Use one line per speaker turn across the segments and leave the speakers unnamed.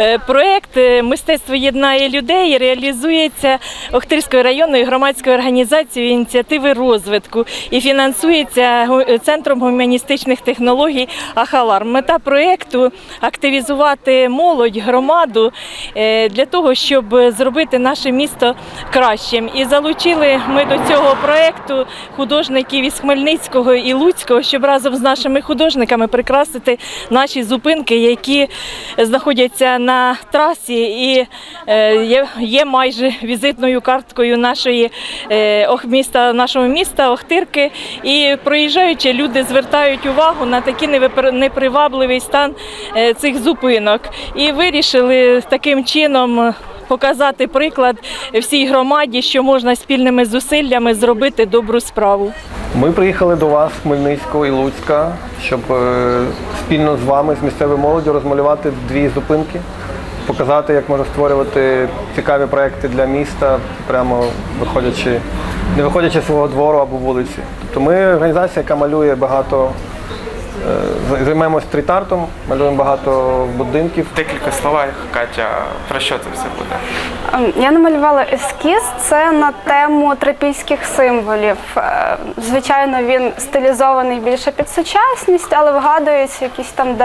Е, Проект е, Мистецтво єднає людей реалізується Охтирською районною громадською організацією ініціативи розвитку і фінансується Центром гуманістичних технологій Ахалар. Мета проекту активізувати молодь, громаду е, для того, щоб зробити наше місто кращим. І залучили ми до цього проекту художників із Хмельницького і Луцького, щоб разом з нашими художниками прикрасити наші зупинки, які знаходяться на трасі і е, є, майже візитною карткою нашої е, міста, нашого міста Охтирки. І проїжджаючи, люди звертають увагу на такий непривабливий стан е, цих зупинок. І вирішили таким чином. Показати приклад всій громаді, що можна спільними зусиллями зробити добру справу.
Ми приїхали до вас з Хмельницького і Луцька, щоб е, спільно з вами, з місцевою молоддю, розмалювати дві зупинки, показати, як можна створювати цікаві проекти для міста, прямо виходячи, не виходячи з свого двору або вулиці. Тобто ми організація, яка малює багато, е, займаємося стріт-артом, малюємо багато будинків.
Декілька словах, Катя, про що це все буде?
Ем, Я намалювала ескіз. Це на тему трипільських символів. Е, Звичайно, він стилізований більше під сучасність, але вигадуються якісь там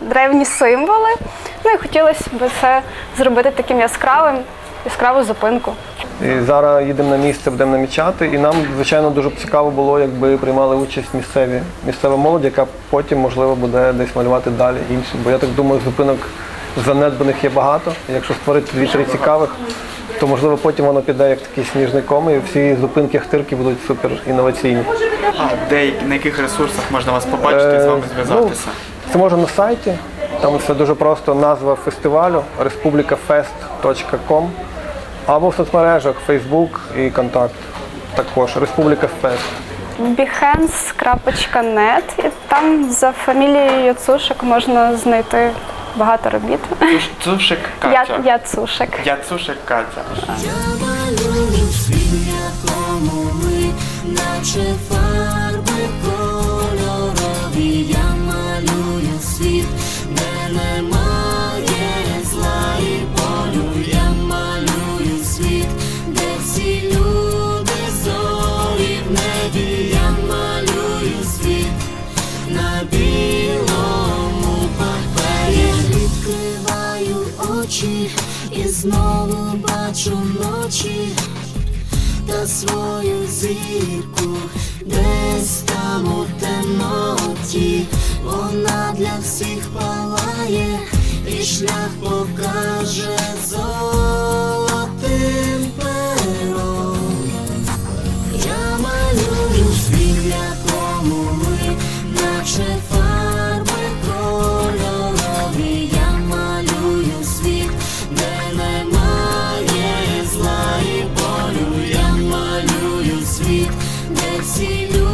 древні символи. Ну і хотілося б це зробити таким яскравим, яскраву зупинку.
І зараз їдемо на місце, будемо намічати. І нам, звичайно, дуже цікаво було, якби приймали участь місцеві місцева молодь, яка потім, можливо, буде десь малювати далі інші. Бо я так думаю, зупинок занедбаних є багато. Якщо створити дві-три цікавих, то можливо потім воно піде як такий сніжний ком, і всі зупинки хтирки будуть супер інноваційні.
А де на яких ресурсах можна вас побачити і з вами
Е,
зв'язатися?
Ну, це можна на сайті. Там все дуже просто. Назва фестивалю republicafest.com або в соцмережах Facebook і Контакт. Також Республіка Фест.
Behance.net і там за фамілією Яцушек можна знайти багато робіт.
Цушик
Я,
Катя.
Яцушек.
Яцушик Катя.
Я малюю світ, якому ми, наче фарби кольорові. Я малюю світ, де немає очі і знову бачу ночі та свою зірку десь там у темноті. Вона для всіх палає і шлях покаже золотим світ, де всі люди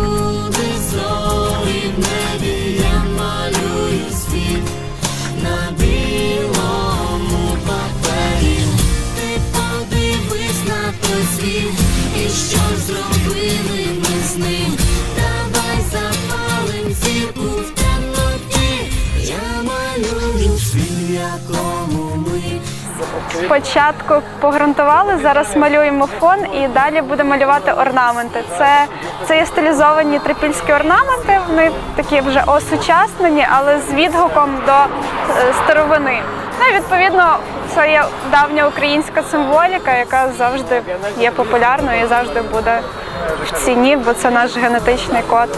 Спочатку погрунтували, зараз малюємо фон і далі будемо малювати орнаменти. Це, це є стилізовані трипільські орнаменти, вони такі вже осучаснені, але з відгуком до е, старовини. Ну відповідно це є давня українська символіка, яка завжди є популярною і завжди буде в ціні, бо це наш генетичний код.